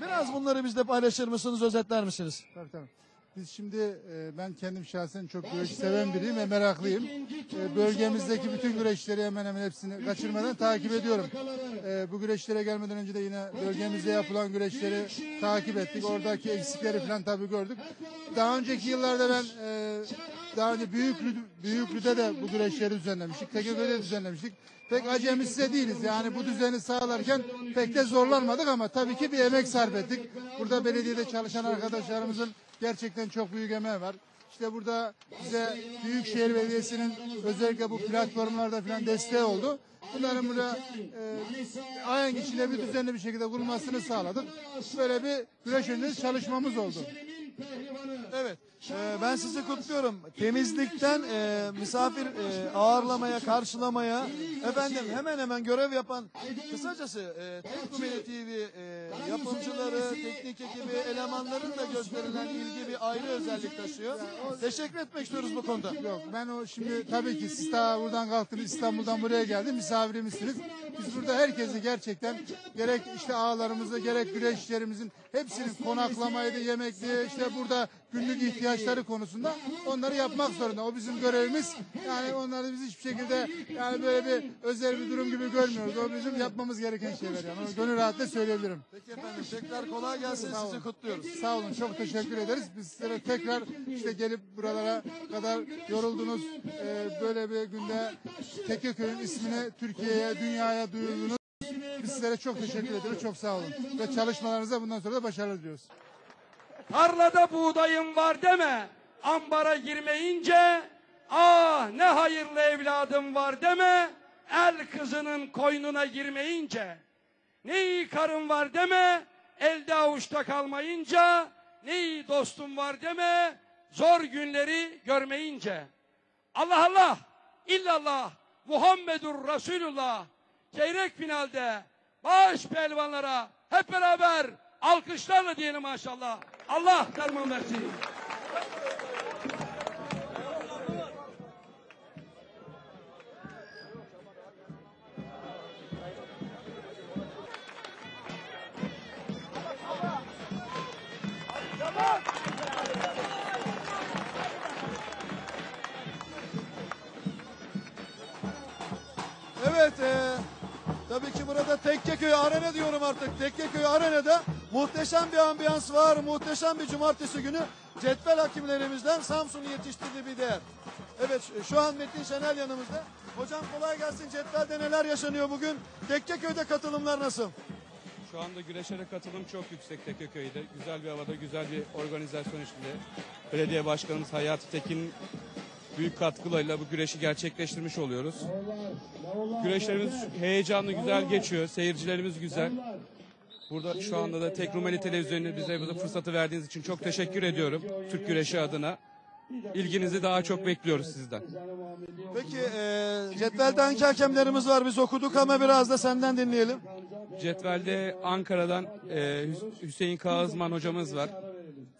Biraz bunları bizle paylaşır mısınız, özetler misiniz? Tabii tabii. Biz şimdi e, ben kendim şahsen çok güreş seven biriyim ve meraklıyım. E, bölgemizdeki bütün güreşleri hemen hemen hepsini kaçırmadan takip ediyorum. E, bu güreşlere gelmeden önce de yine bölgemizde yapılan güreşleri takip ettik. Oradaki eksikleri falan tabii gördük. Daha önceki yıllarda ben e, daha önce Büyüklü, Büyüklü'de de bu güreşleri düzenlemiştik. Tekeköy'de de düzenlemiştik. Pek acemisi de değiliz. Yani bu düzeni sağlarken pek de zorlanmadık ama tabii ki bir emek sarf ettik. Burada belediyede çalışan arkadaşlarımızın gerçekten çok büyük emeği var. İşte burada bize Büyükşehir Belediyesi'nin özellikle bu platformlarda falan desteği oldu. Bunların burada e, ayan içinde bir düzenli bir şekilde kurulmasını sağladık. Böyle bir güreş öncesi çalışmamız oldu. Evet. Ee, ben sizi kutluyorum. Temizlikten e, misafir e, ağırlamaya, karşılamaya efendim hemen hemen görev yapan kısacası e, Teknomeli TV e, yapımcıları, teknik ekibi, elemanların da gösterilen ilgi bir ayrı özellik taşıyor. Teşekkür etmek istiyoruz bu konuda. Yok ben o şimdi tabii ki siz daha buradan kalktınız İstanbul'dan buraya geldi misafirimizsiniz. Biz burada herkesi gerçekten gerek işte ağalarımızı gerek güreşçilerimizin hepsinin konaklamaydı, yemekli işte burada günlük ihtiyaçları konusunda onları yapmak zorunda. O bizim görevimiz. Yani onları biz hiçbir şekilde yani böyle bir özel bir durum gibi görmüyoruz. O bizim yapmamız gereken şeyler yani. Onu gönül rahatlıkla söyleyebilirim. Peki efendim tekrar kolay gelsin. Sizi kutluyoruz. Sağ olun. Çok teşekkür ederiz. Biz size tekrar işte gelip buralara kadar yoruldunuz. Ee, böyle bir günde Tekeköy'ün ismini Türkiye'ye, dünyaya duyurdunuz. Biz sizlere çok teşekkür ediyoruz. Çok sağ olun. Ve çalışmalarınıza bundan sonra da başarılar diliyoruz. Tarlada buğdayım var deme. Ambara girmeyince ah ne hayırlı evladım var deme. El kızının koynuna girmeyince. Ne iyi karım var deme. Elde avuçta kalmayınca. Ne iyi dostum var deme. Zor günleri görmeyince. Allah Allah illallah Muhammedur Resulullah çeyrek finalde baş pelvanlara hep beraber alkışlarla diyelim maşallah. Allah derman versin. Burada Tekkeköy Arena diyorum artık. Tekkeköy Arena'da muhteşem bir ambiyans var, muhteşem bir cumartesi günü. Cetvel hakimlerimizden Samsun'u yetiştirdiği bir değer. Evet, şu- an Metin Şenel yanımızda. Hocam kolay gelsin. Cetvel'de neler yaşanıyor bugün? Tekkeköy'de katılımlar nasıl? Şu anda güreşlere katılım çok yüksek Tekeköy'de. Güzel bir havada, güzel bir organizasyon içinde. Belediye Başkanımız Hayati Tekin büyük katkılarıyla bu güreşi gerçekleştirmiş oluyoruz. Güreşlerimiz heyecanlı, güzel geçiyor. Seyircilerimiz güzel. Burada şu anda da Tekrumeli Televizyonu'na bize bu fırsatı verdiğiniz için çok teşekkür ediyorum. Türk güreşi adına. İlginizi daha çok bekliyoruz sizden. Peki, e, Cetvel'de hangi hakemlerimiz var? Biz okuduk ama biraz da senden dinleyelim. Cetvelde Ankara'dan e, Hüs- Hüseyin Kağızman hocamız var.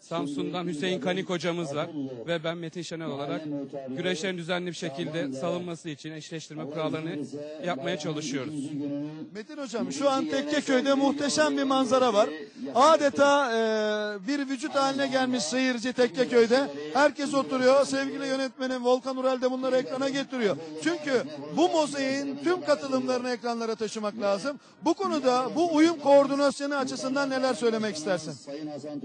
Samsun'dan Hüseyin Kanik hocamız var. Ve ben Metin Şenel olarak güreşlerin düzenli bir şekilde salınması için eşleştirme kurallarını yapmaya çalışıyoruz. Metin Hocam şu an Tekkeköy'de muhteşem bir manzara var. Adeta e, bir vücut haline gelmiş seyirci Tekkeköy'de. Herkes oturuyor. Sevgili yönetmenim Volkan Urel de bunları ekrana getiriyor. Çünkü bu mozaiğin tüm katılımlarını ekranlara taşımak lazım. Bu konuda bu uyum koordinasyonu açısından neler söylemek istersin?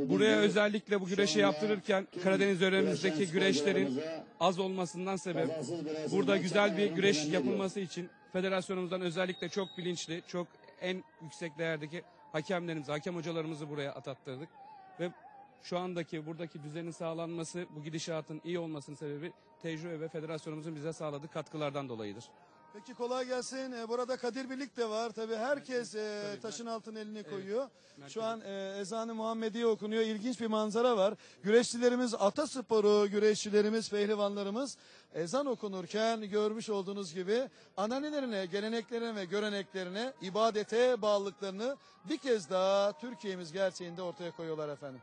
Buraya özellikle bu güreşi yaptırırken Karadeniz yöremizdeki güreşlerin az olmasından sebep burada güzel bir güreş yapılması için federasyonumuzdan özellikle çok bilinçli, çok en yüksek değerdeki hakemlerimizi, hakem hocalarımızı buraya atattırdık. Ve şu andaki buradaki düzenin sağlanması, bu gidişatın iyi olmasının sebebi tecrübe ve federasyonumuzun bize sağladığı katkılardan dolayıdır. Peki kolay gelsin. Ee, Burada Kadir Birlik de var. Tabii herkes e, taşın altına elini koyuyor. Şu an e, ezanı Muhammediye okunuyor. İlginç bir manzara var. Güreşçilerimiz atasporu, güreşçilerimiz, pehlivanlarımız ezan okunurken görmüş olduğunuz gibi ananelerine, geleneklerine ve göreneklerine, ibadete bağlılıklarını bir kez daha Türkiye'miz gerçeğinde ortaya koyuyorlar efendim.